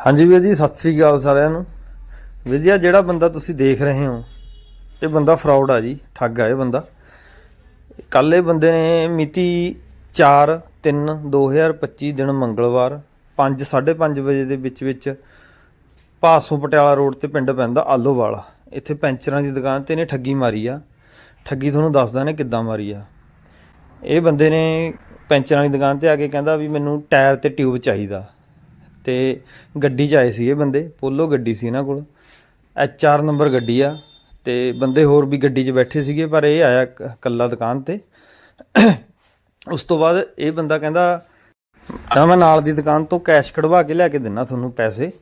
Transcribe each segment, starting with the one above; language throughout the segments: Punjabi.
ਹਾਂਜੀ ਵੀਰ ਜੀ, ਸਤਿ ਸ੍ਰੀ ਅਕਾਲ ਸਾਰਿਆਂ ਨੂੰ। ਵੀਰ ਜੀ ਜਿਹੜਾ ਬੰਦਾ ਤੁਸੀਂ ਦੇਖ ਰਹੇ ਹੋ, ਇਹ ਬੰਦਾ ਫਰਾਡ ਆ ਜੀ, ਠੱਗ ਆ ਇਹ ਬੰਦਾ। ਕੱਲ ਇਹ ਬੰਦੇ ਨੇ ਮਿਤੀ 4 3 2025 ਦਿਨ ਮੰਗਲਵਾਰ 5 5:30 ਵਜੇ ਦੇ ਵਿੱਚ ਵਿੱਚ ਪਾਸੋਂ ਪਟਿਆਲਾ ਰੋਡ ਤੇ ਪਿੰਡ ਪੈਂਦਾ ਆਲੋਵਾਲ। ਇੱਥੇ ਪੈਂਚਰਾਂ ਦੀ ਦੁਕਾਨ ਤੇ ਇਹਨੇ ਠੱਗੀ ਮਾਰੀ ਆ। ਠੱਗੀ ਤੁਹਾਨੂੰ ਦੱਸਦਾ ਨੇ ਕਿੱਦਾਂ ਮਾਰੀ ਆ। ਇਹ ਬੰਦੇ ਨੇ ਪੈਂਚਰਾਂ ਦੀ ਦੁਕਾਨ ਤੇ ਆ ਕੇ ਕਹਿੰਦਾ ਵੀ ਮੈਨੂੰ ਟਾਇਰ ਤੇ ਟਿਊਬ ਚਾਹੀਦਾ। ਤੇ ਗੱਡੀ 'ਚ ਆਏ ਸੀ ਇਹ ਬੰਦੇ, ਪੋਲੋ ਗੱਡੀ ਸੀ ਇਹਨਾਂ ਕੋਲ। ਐਚ ਆਰ ਨੰਬਰ ਗੱਡੀ ਆ ਤੇ ਬੰਦੇ ਹੋਰ ਵੀ ਗੱਡੀ 'ਚ ਬੈਠੇ ਸੀਗੇ, ਪਰ ਇਹ ਆਇਆ ਕ- ਕੱਲਾ ਦੁਕਾਨ ਤੇ। ਉਸ ਤੋਂ ਬਾਅਦ ਇਹ ਬੰਦਾ ਕਹਿੰਦਾ ਕਹਿੰਦਾ ਮੈਂ ਨਾਲ ਦੀ ਦੁਕਾਨ ਤੋਂ ਕੈਸ਼ ਕਢਵਾ ਕੇ ਲੈ ਕੇ ਦਿੰਨਾ ਤੁਹਾਨੂੰ ਪੈਸੇ।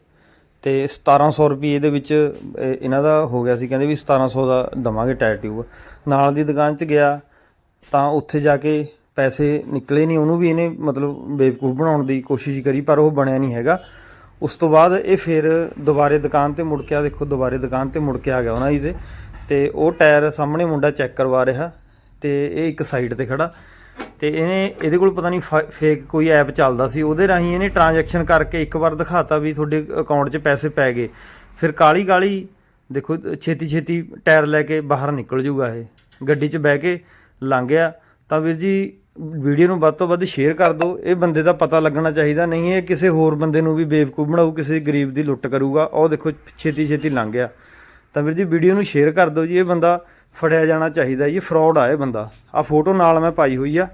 ਤੇ 1700 ਰੁਪਏ ਦੇ ਵਿੱਚ ਇਹਨਾਂ ਦਾ ਹੋ ਗਿਆ ਸੀ, ਕਹਿੰਦੇ ਵੀ 1700 ਦਾ ਦਵਾਂਗੇ ਟਾਇਰ ਟਿਊਬ। ਨਾਲ ਦੀ ਦੁਕਾਨ 'ਚ ਗਿਆ, ਤਾਂ ਉੱਥੇ ਜਾ ਕੇ ਪੈਸੇ ਨਿਕਲੇ ਨਹੀਂ, ਉਹਨੂੰ ਵੀ ਇਹਨੇ ਮਤਲਬ ਬੇਵਕੂਫ ਬਣਾਉਣ ਦੀ ਕੋਸ਼ਿਸ਼ ਕਰੀ, ਪਰ ਉਹ ਬਣਿਆ ਨਹੀਂ ਹੈਗਾ। ਉਸ ਤੋਂ ਬਾਅਦ ਇਹ ਫਿਰ ਦੁਬਾਰੇ ਦੁਕਾਨ ਤੇ ਮੁੜ ਕੇ ਆ ਦੇਖੋ ਦੁਬਾਰੇ ਦੁਕਾਨ ਤੇ ਮੁੜ ਕੇ ਆ ਗਿਆ ਉਹਨਾਂ ਜੀ ਤੇ ਤੇ ਉਹ ਟਾਇਰ ਸਾਹਮਣੇ ਮੁੰਡਾ ਚੈੱਕ ਕਰਵਾ ਰਿਹਾ ਤੇ ਇਹ ਇੱਕ ਸਾਈਡ ਤੇ ਖੜਾ। ਤੇ ਇਹਨੇ, ਇਹਦੇ ਕੋਲ ਪਤਾ ਨਹੀਂ ਫੇਕ ਕੋਈ ਐਪ ਚੱਲਦਾ ਸੀ, ਉਹਦੇ ਰਾਹੀਂ ਇਹਨੇ ਟ੍ਰਾਂਜੈਕਸ਼ਨ ਕਰਕੇ ਇੱਕ ਵਾਰ ਦਿਖਾਤਾ ਵੀ ਤੁਹਾਡੇ ਅਕਾਊਂਟ 'ਚ ਪੈਸੇ ਪੈ ਗਏ। ਫਿਰ ਕਾਲੀ ਕਾਲੀ ਦੇਖੋ ਛੇਤੀ ਛੇਤੀ ਟਾਇਰ ਲੈ ਕੇ ਬਾਹਰ ਨਿਕਲ ਜੂਗਾ ਇਹ। ਗੱਡੀ 'ਚ ਬਹਿ ਕੇ ਲੰਘ ਗਿਆ। ਤਾਂ ਵੀਰ ਜੀ ਵੀਡੀਓ ਨੂੰ ਵੱਧ ਤੋਂ ਵੱਧ ਸ਼ੇਅਰ ਕਰ ਦਿਓ। ਇਹ ਬੰਦੇ ਦਾ ਪਤਾ ਲੱਗਣਾ ਚਾਹੀਦਾ। ਨਹੀਂ, ਇਹ ਕਿਸੇ ਹੋਰ ਬੰਦੇ ਨੂੰ ਵੀ ਬੇਵਕੂਫ ਬਣਾਊ, ਕਿਸੇ ਗਰੀਬ ਦੀ ਲੁੱਟ ਕਰੂਗਾ। ਉਹ ਦੇਖੋ, ਛੇਤੀ ਛੇਤੀ ਲੰਘ ਗਿਆ। ਤਾਂ ਵੀਰ ਜੀ, ਵੀਡੀਓ ਨੂੰ ਸ਼ੇਅਰ ਕਰ ਦਿਓ ਜੀ। ਇਹ ਬੰਦਾ ਫੜਿਆ ਜਾਣਾ ਚਾਹੀਦਾ ਜੀ। ਫਰਾਡ ਆ ਇਹ ਬੰਦਾ। ਆ ਫੋਟੋ ਨਾਲ ਮੈਂ ਪਾਈ ਹੋਈ ਆ।